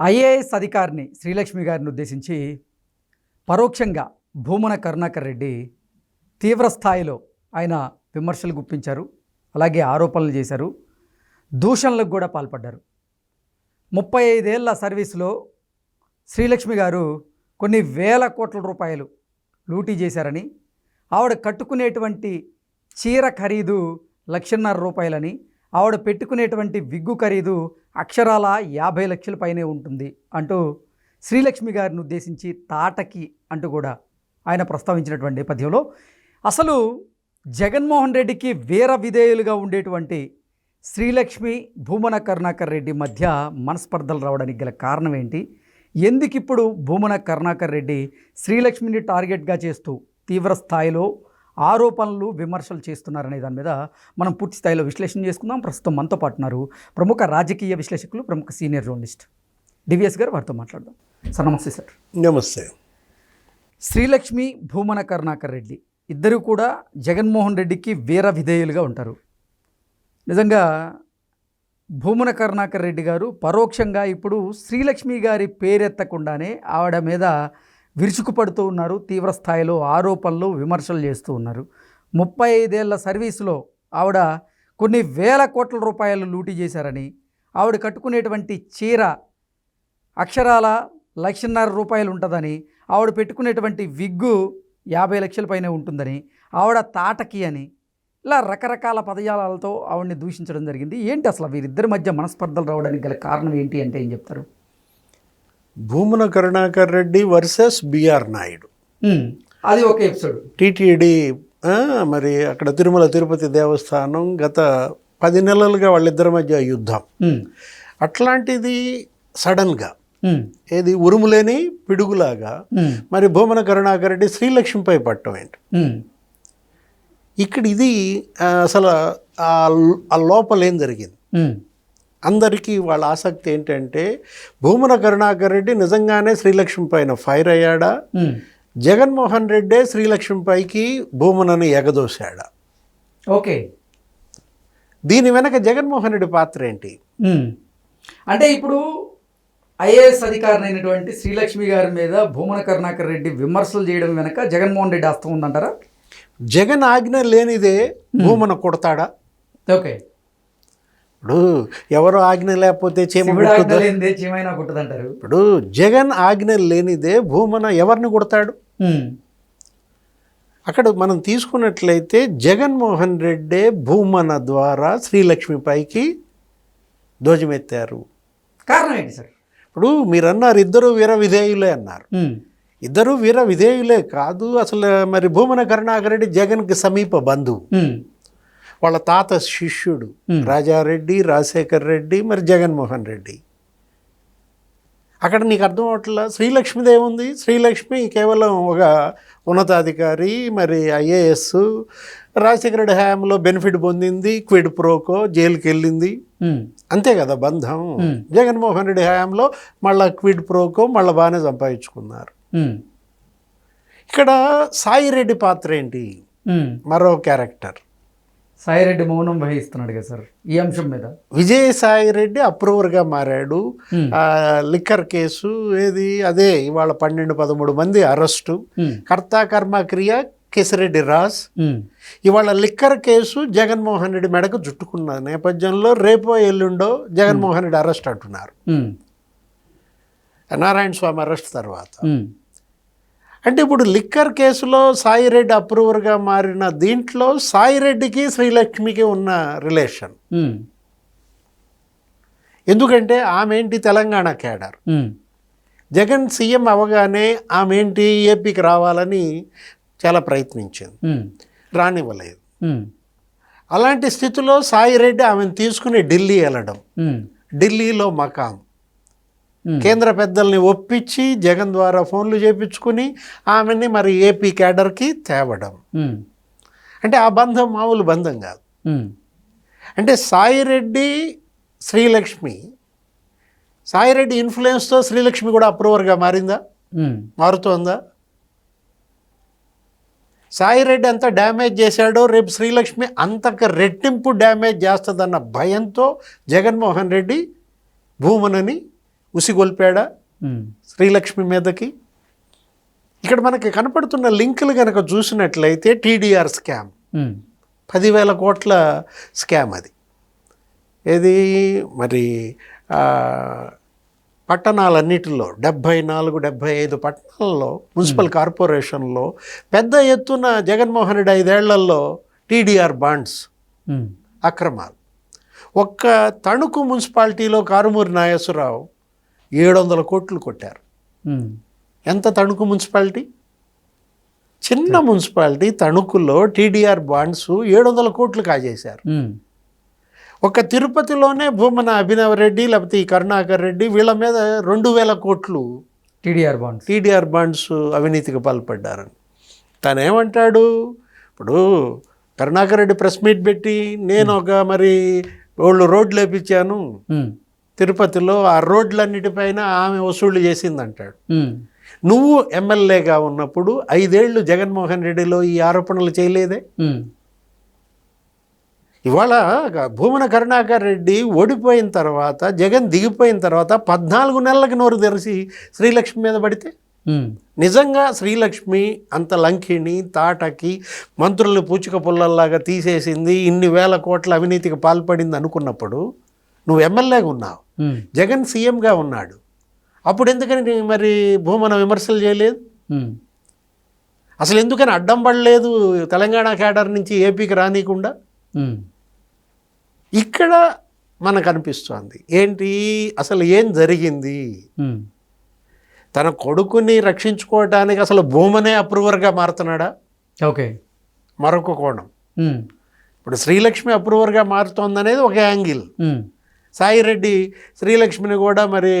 IAS అధికారిని శ్రీలక్ష్మి గారిని ఉద్దేశించి పరోక్షంగా భూమన కరుణాకర్ రెడ్డి తీవ్ర స్థాయిలో ఆయన విమర్శలు గుప్పించారు అలాగే ఆరోపణలు చేశారు దూషణలకు కూడా పాల్పడ్డారు. ముప్పై ఐదేళ్ళ సర్వీసులో శ్రీలక్ష్మి గారు కొన్ని వేల కోట్ల రూపాయలు లూటీ చేశారని ఆవిడ కట్టుకునేటువంటి చీర ఖరీదు లక్షన్నర రూపాయలని ఆవిడ పెట్టుకునేటువంటి విగ్గు ఖరీదు అక్షరాల యాభై లక్షల పైనే ఉంటుంది అంటూ శ్రీలక్ష్మి గారిని ఉద్దేశించి తాటకి అంటూ కూడా ఆయన ప్రస్తావించినటువంటి నేపథ్యంలో అసలు జగన్మోహన్ రెడ్డికి వీర విధేయులుగా ఉండేటువంటి శ్రీలక్ష్మి భూమన కరుణాకర్ రెడ్డి మధ్య మనస్పర్ధలు రావడానికి గల కారణం ఏంటి? ఎందుకు ఇప్పుడు భూమన కరుణాకర్ రెడ్డి శ్రీలక్ష్మిని టార్గెట్గా చేస్తూ తీవ్ర స్థాయిలో ఆరోపణలు విమర్శలు చేస్తున్నారనే దాని మీద మనం పూర్తి స్థాయిలో విశ్లేషణ చేసుకుందాం. ప్రస్తుతం మనతో పాటు ఉన్నారు ప్రముఖ రాజకీయ విశ్లేషకులు ప్రముఖ సీనియర్ జర్నలిస్ట్ డివిఎస్ గారు. వారితో మాట్లాడదాం. సార్ నమస్తే సార్. నమస్తే. శ్రీలక్ష్మి భూమన కరుణాకర్ రెడ్డి ఇద్దరు కూడా జగన్మోహన్ రెడ్డికి వీర విధేయులుగా ఉంటారు. నిజంగా భూమన కరుణాకర్ రెడ్డి గారు పరోక్షంగా ఇప్పుడు శ్రీలక్ష్మి గారి పేరెత్తకుండానే ఆవిడ మీద విరుచుకుపడుతూ ఉన్నారు తీవ్ర స్థాయిలో ఆరోపణలు విమర్శలు చేస్తూ ఉన్నారు. ముప్పై ఐదేళ్ళ సర్వీసులో ఆవిడ కొన్ని వేల కోట్ల రూపాయలు లూటీ చేశారని ఆవిడ కట్టుకునేటువంటి చీర అక్షరాల లక్షన్నర రూపాయలు ఉంటుందని ఆవిడ పెట్టుకునేటువంటి విగ్గు యాభై లక్షల పైన ఉంటుందని ఆవిడ తాటకి అని ఇలా రకరకాల పదజాలాలతో ఆవిడని దూషించడం జరిగింది. ఏంటి అసలు వీరిద్దరి మధ్య మనస్పర్ధలు రావడానికి గల కారణం ఏంటి అంటే ఏం చెప్తారు? Bhumana Karunakar Reddy versus BR Naidu. అది ఒక ఎపిసోడ్. టీటీడీ మరి అక్కడ తిరుమల తిరుపతి దేవస్థానం గత పది నెలలుగా వాళ్ళిద్దరి మధ్య యుద్ధం. అట్లాంటిది సడన్గా. ఏది ఉరుములేని పిడుగులాగా. మరి భూమన కరుణాకర్ రెడ్డి శ్రీలక్ష్మిపై పట్టం ఏంటి? ఇక్కడ ఇది అసలు ఆ లోపల ఏం జరిగింది అందరికీ వాళ్ళ ఆసక్తి ఏంటంటే భూమన కరుణాకర్ రెడ్డి నిజంగానే శ్రీలక్ష్మి పైన ఫైర్ అయ్యాడా. జగన్మోహన్ రెడ్డే శ్రీలక్ష్మి పైకి భూమనని ఎగదోశాడా? ఓకే. దీని వెనక జగన్మోహన్ రెడ్డి పాత్ర ఏంటి. అంటే ఇప్పుడు ఐఏఎస్ అధికారిని అయినటువంటి శ్రీలక్ష్మి గారి మీద భూమన కరుణాకర్ రెడ్డి విమర్శలు చేయడం వెనక జగన్మోహన్ రెడ్డి హస్తం ఉందంటారా? జగన్ ఆజ్ఞ లేనిదే భూమన కొడతాడా? ఓకే. ఇప్పుడు ఎవరు ఆజ్ఞ లేకపోతే ఇప్పుడు జగన్ ఆజ్ఞ లేనిదే భూమన ఎవరిని కొడతాడు? అక్కడ మనం తీసుకున్నట్లయితే జగన్మోహన్ రెడ్డే భూమన ద్వారా శ్రీలక్ష్మి పైకి ధ్వజమెత్తారు. కారణం ఏంటి సార్? ఇప్పుడు మీరు అన్నారు ఇద్దరు వీర విధేయులే అన్నారు. ఇద్దరు వీర విధేయులే కాదు అసలు మరి భూమన కరుణాకర్ రెడ్డి జగన్కి సమీప బంధువు. వాళ్ళ తాత శిష్యుడు రాజారెడ్డి రాజశేఖర్ రెడ్డి మరి జగన్మోహన్ రెడ్డి. అక్కడ నీకు అర్థం అవట్లా? శ్రీలక్ష్మిది ఏముంది? శ్రీలక్ష్మి కేవలం ఒక ఉన్నతాధికారి మరి ఐఏఎస్. రాజశేఖర రెడ్డి హయాంలో బెనిఫిట్ పొందింది క్విడ్ ప్రోకో జైలుకి వెళ్ళింది అంతే కదా బంధం. జగన్మోహన్ రెడ్డి హయాంలో మళ్ళా క్విడ్ ప్రోకో మళ్ళీ బాగానే సంపాదించుకున్నారు. ఇక్కడ సాయిరెడ్డి పాత్ర ఏంటి. మరో క్యారెక్టర్. సాయిరెడ్డి మౌనం వహిస్తున్నాడు కదా సార్ ఈ అంశం మీద. విజయసాయి రెడ్డి అప్రూవర్గా మారాడు. Hmm. ఆ, లిక్కర్ కేసు ఏది అదే ఇవాళ పన్నెండు పదమూడు మంది అరెస్టు. ఉమ్, కర్త కర్మ క్రియ కేసిరెడ్డి రాజ్. ఉమ్, ఇవాళ లిక్కర్ కేసు జగన్మోహన్ రెడ్డి మెడకు చుట్టుకున్న నేపథ్యంలో రేపో ఎల్లుండో జగన్మోహన్ రెడ్డి అరెస్ట్ అంటున్నారు. నారాయణ స్వామి అరెస్ట్ తర్వాత. అంటే ఇప్పుడు లిక్కర్ కేసులో సాయిరెడ్డి అప్రూవర్గా మారిన దీంట్లో సాయిరెడ్డికి శ్రీలక్ష్మికి ఉన్న రిలేషన్. ఎందుకంటే ఆమె ఏంటి తెలంగాణ కేడర్ జగన్ సీఎం అవగానే ఆమె ఏంటి ఏపీకి రావాలని చాలా ప్రయత్నించింది. రానివ్వలేదు. అలాంటి స్థితిలో సాయిరెడ్డి ఆమెను తీసుకుని ఢిల్లీ వెళ్ళడం. ఢిల్లీలో మకాం. కేంద్ర పెద్దల్ని ఒప్పించి జగన్ ద్వారా ఫోన్లు చేపించుకుని ఆమెని మరి ఏపీ కేడర్కి తేవడం. అంటే ఆ బంధం మామూలు బంధం కాదు. అంటే సాయిరెడ్డి శ్రీలక్ష్మి సాయిరెడ్డి ఇన్ఫ్లుయెన్స్తో శ్రీలక్ష్మి కూడా అప్రూవర్గా మారిందా? మారుతోందా? సాయిరెడ్డి ఎంత డ్యామేజ్ చేశాడో రేపు శ్రీలక్ష్మి అంతకు రెట్టింపు డ్యామేజ్ చేస్తుందన్న భయంతో జగన్మోహన్ రెడ్డి భూమనని ఉసిగొల్పాడా శ్రీలక్ష్మి మీదకి. ఇక్కడ మనకి కనపడుతున్న లింకులు కనుక చూసినట్లయితే టీడీఆర్ స్కామ్. పదివేల కోట్ల స్కామ్ అది. ఏది? మరి పట్టణాలన్నిటిలో డెబ్భై నాలుగు డెబ్భై ఐదు పట్టణాల్లో మున్సిపల్ కార్పొరేషన్లో పెద్ద ఎత్తున జగన్మోహన్ రెడ్డి ఐదేళ్ళలో టీడీఆర్ బాండ్స్ అక్రమాలు. ఒక్క తణుకు మున్సిపాలిటీలో కారుమూరి నాగేశ్వరరావు ఏడు వందల కోట్లు కొట్టారు. ఎంత తణుకు మున్సిపాలిటీ? చిన్న మున్సిపాలిటీ తణుకులో టీడీఆర్ బాండ్స్ ఏడు వందల కోట్లు కాజేశారు. ఒక తిరుపతిలోనే భూమన అభినవ్ రెడ్డి లేకపోతే ఈ కరుణాకర్ రెడ్డి వీళ్ళ మీద రెండు వేల కోట్లు టీడీఆర్ బాండ్స్. టీడీఆర్ బాండ్స్ అవినీతికి పాల్పడ్డారని. తను ఏమంటాడు ఇప్పుడు కరుణాకర్ రెడ్డి ప్రెస్ మీట్ పెట్టి నేను ఒక మరి వాళ్ళు రోడ్లు వేపించాను. తిరుపతిలో ఆ రోడ్లన్నిటిపైన ఆమె వసూళ్ళు చేసిందంటాడు. నువ్వు ఎమ్మెల్యేగా ఉన్నప్పుడు ఐదేళ్ళు జగన్మోహన్ రెడ్డిలో ఈ ఆరోపణలు చేయలేదే? ఇవాళ భూమన కరుణాకర్ రెడ్డి ఓడిపోయిన తర్వాత జగన్ దిగిపోయిన తర్వాత పద్నాలుగు నెలలకు నోరు తెరిచి శ్రీలక్ష్మి మీద పడితే? నిజంగా శ్రీలక్ష్మి అంత లంకిని తాటకి మంత్రులు పూచిక పుల్లల్లాగా తీసేసింది ఇన్ని వేల కోట్ల అవినీతికి పాల్పడింది అనుకున్నప్పుడు నువ్వు ఎమ్మెల్యేగా ఉన్నావు. జగన్ సీఎంగా ఉన్నాడు. అప్పుడు ఎందుకని మరి భూమన విమర్శలు చేయలేదు? ఉమ్, అసలు ఎందుకని అడ్డం పడలేదు తెలంగాణ కేడర్ నుంచి ఏపీకి రానియకుండా? ఉమ్, ఇక్కడ మనకు అనిపిస్తోంది. ఏంటి? అసలు ఏం జరిగింది? తన కొడుకుని రక్షించుకోవడానికి అసలు భూమనే అప్రూవర్గా మారుతున్నాడా? ఓకే. మరొక కోణం. ఇప్పుడు శ్రీలక్ష్మి అప్రూవర్గా మారుతోందనేది ఒక యాంగిల్. ఉమ్, సాయి రెడ్డి శ్రీలక్ష్మిని కూడా మరి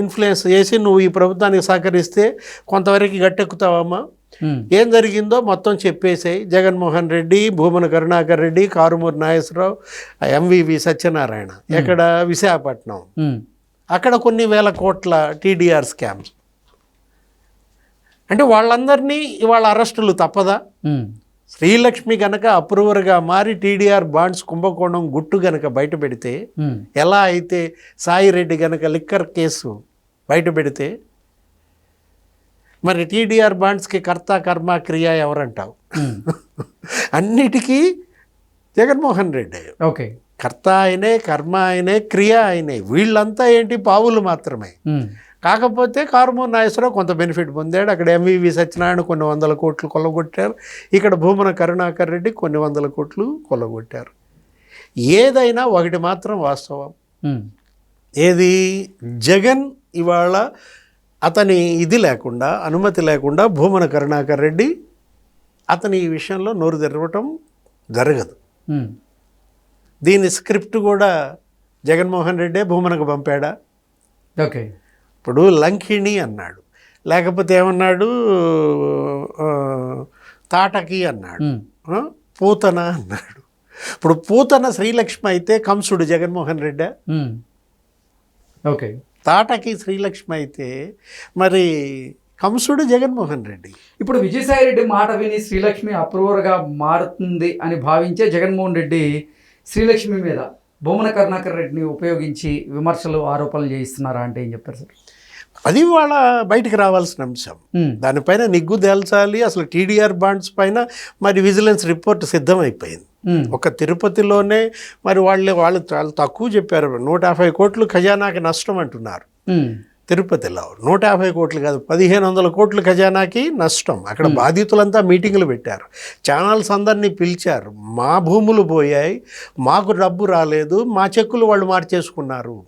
ఇన్ఫ్లుయెన్స్ చేసి నువ్వు ఈ ప్రభుత్వానికి సహకరిస్తే కొంతవరకు గట్టెక్కుతావమ్మా. ఏం జరిగిందో మొత్తం చెప్పేసాయి. జగన్మోహన్ రెడ్డి భూమన కరుణాకర్ రెడ్డి కారుమూరి నాగేశ్వరరావు ఎంవివి సత్యనారాయణ. ఎక్కడ విశాఖపట్నం. అక్కడ కొన్ని వేల కోట్ల టీడీఆర్ స్కామ్స్ అంటే వాళ్ళందరినీ ఇవాళ అరెస్టులు తప్పదా? శ్రీలక్ష్మి గనక అప్రూవర్గా మారి టీడీఆర్ బాండ్స్ కుంభకోణం గుట్టు గనక బయట పెడితే ఉమ్, ఎలా అయితే సాయి రెడ్డి గనక లిక్కర్ కేసు బయట పెడితే మరి టీడీఆర్ బాండ్స్కి కర్త కర్మ క్రియ ఎవరంటావు? ఉమ్, అన్నిటికీ జగన్మోహన్ రెడ్డి. ఓకే. కర్త ఆయనే కర్మ ఆయనే క్రియ ఆయనే. వీళ్ళంతా ఏంటి? పావులు మాత్రమే. ఉమ్, కాకపోతే కారుమూరి నాగేశ్వరరావు కొంత బెనిఫిట్ పొందాడు. అక్కడ ఎంవివి సత్యనారాయణ కొన్ని వందల కోట్లు కొల్లగొట్టారు. ఇక్కడ భూమన కరుణాకర్ రెడ్డి కొన్ని వందల కోట్లు కొల్లగొట్టారు. ఏదైనా ఒకటి మాత్రం వాస్తవం. ఏది? జగన్ ఇవాళ అతని ఇది లేకుండా అనుమతి లేకుండా భూమన కరుణాకర్ రెడ్డి అతని ఈ విషయంలో నోరు తెరవటం జరగదు. దీని స్క్రిప్ట్ కూడా జగన్మోహన్ రెడ్డే భూమనకు పంపాడా? ఓకే. ఇప్పుడు లంకిణి అన్నాడు. లేకపోతే ఏమన్నాడు? తాటకి అన్నాడు. పూతన అన్నాడు. ఇప్పుడు పూతన శ్రీలక్ష్మి అయితే కంసుడు జగన్మోహన్ రెడ్డి? ఓకే. తాటకి శ్రీలక్ష్మి అయితే మరి కంసుడు జగన్మోహన్ రెడ్డి. ఇప్పుడు విజయసాయి రెడ్డి మాట విని శ్రీలక్ష్మి అప్రూవర్గా మారుతుంది అని భావించే జగన్మోహన్ రెడ్డి శ్రీలక్ష్మి మీద భూమన కరుణాకర్ రెడ్డిని ఉపయోగించి విమర్శలు ఆరోపణలు చేయిస్తున్నారా అంటే ఏం చెప్తారు సార్? అది వాళ్ళ బయటికి రావాల్సిన అంశం. దానిపైన నిగ్గు తేల్చాలి అసలు టీడీఆర్ బాండ్స్ పైన మరి విజిలెన్స్ రిపోర్ట్ సిద్ధమైపోయింది. ఒక తిరుపతిలోనే మరి వాళ్ళు వాళ్ళు చాలా తక్కువ చెప్పారు నూట యాభై కోట్లు ఖజానాకి నష్టం అంటున్నారు. తిరుపతిలో నూట యాభై కోట్లు కాదు పదిహేను వందల కోట్లు ఖజానాకి నష్టం. అక్కడ బాధితులంతా మీటింగులు పెట్టారు. ఛానల్స్ అందరినీ పిలిచారు. మా భూములు పోయాయి మాకు డబ్బు రాలేదు మా చెక్కులు వాళ్ళు మార్చేసుకున్నారు.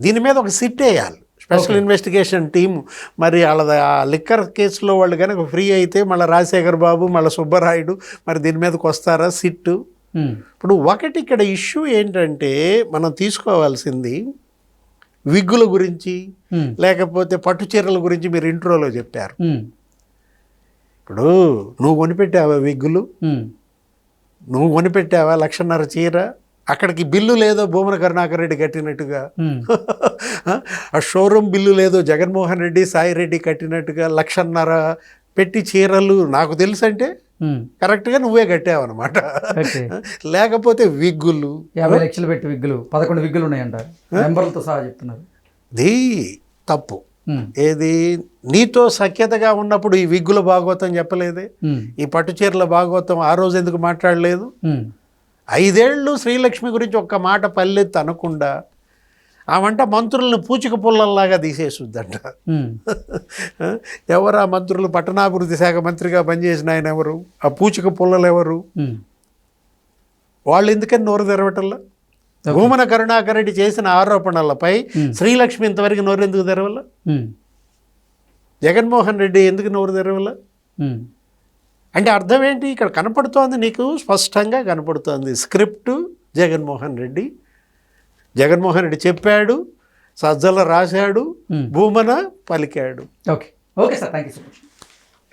దీని మీద ఒక సిట్ వేయాలి. స్పెషల్ ఇన్వెస్టిగేషన్ టీము మరి వాళ్ళ ఆ లిక్కర్ కేసులో వాళ్ళు కనుక ఫ్రీ అయితే మళ్ళీ రాజశేఖర్ బాబు మళ్ళీ సుబ్బరాయుడు మరి దీని మీదకి వస్తారా? సిట్టు. ఉమ్, ఇప్పుడు ఒకటి ఇక్కడ ఇష్యూ ఏంటంటే మనం తీసుకోవాల్సింది విగ్గుల గురించి ఉమ్, లేకపోతే పట్టు చీరల గురించి మీరు ఇంట్రోలో చెప్పారు. ఉమ్, ఇప్పుడు నువ్వు కొనిపెట్టావా విగ్గులు? నువ్వు కొనిపెట్టావా లక్షన్నర చీర? అక్కడికి బిల్లు లేదో భూమన కరుణాకర్ రెడ్డి కట్టినట్టుగా. ఆ షోరూమ్ బిల్లు లేదో జగన్మోహన్ రెడ్డి సాయి రెడ్డి కట్టినట్టుగా లక్షన్నర పెట్టి చీరలు నాకు తెలుసు అంటే ఉమ్, కరెక్ట్గా నువ్వే కట్టావన్నమాట. ఓకే. లేకపోతే విగ్గులు. యాభై లక్షలు పెట్టి విగ్గులు పదకొండు విగ్గులు ఉన్నాయంట మెంబర్లతో సహా చెప్తున్నారు. ది తప్పు. ఏది? నీతో సఖ్యతగా ఉన్నప్పుడు ఈ విగ్గుల భాగవతం చెప్పలేదే? ఈ పట్టుచీరల భాగవతం ఆ రోజు ఎందుకు మాట్లాడలేదు? ఐదేళ్ళు శ్రీలక్ష్మి గురించి ఒక్క మాట పల్లెత్తి అనకుండా ఆమంట మంత్రులను పూచిక పుల్లల్లాగా తీసేసుద్దంట. ఉమ్, ఎవరు ఆ మంత్రులు? పట్టణాభివృద్ధి శాఖ మంత్రిగా పనిచేసిన ఆయన ఎవరు? ఆ పూచిక పుల్లలు ఎవరు. వాళ్ళు ఎందుకని నోరు తెరవటంలో? భూమన కరుణాకర్ రెడ్డి చేసిన ఆరోపణలపై శ్రీలక్ష్మి ఇంతవరకు నోరు ఎందుకు తెరవల? జగన్మోహన్ రెడ్డి ఎందుకు నోరు తెరవల? అంటే అర్థం ఏంటి? ఇక్కడ కనపడుతోంది నీకు స్పష్టంగా కనపడుతోంది. స్క్రిప్ట్ జగన్మోహన్ రెడ్డి. జగన్మోహన్ రెడ్డి చెప్పాడు సజ్జల రాశాడు. భూమన పలికాడు. Okay. Okay sir thank you so much.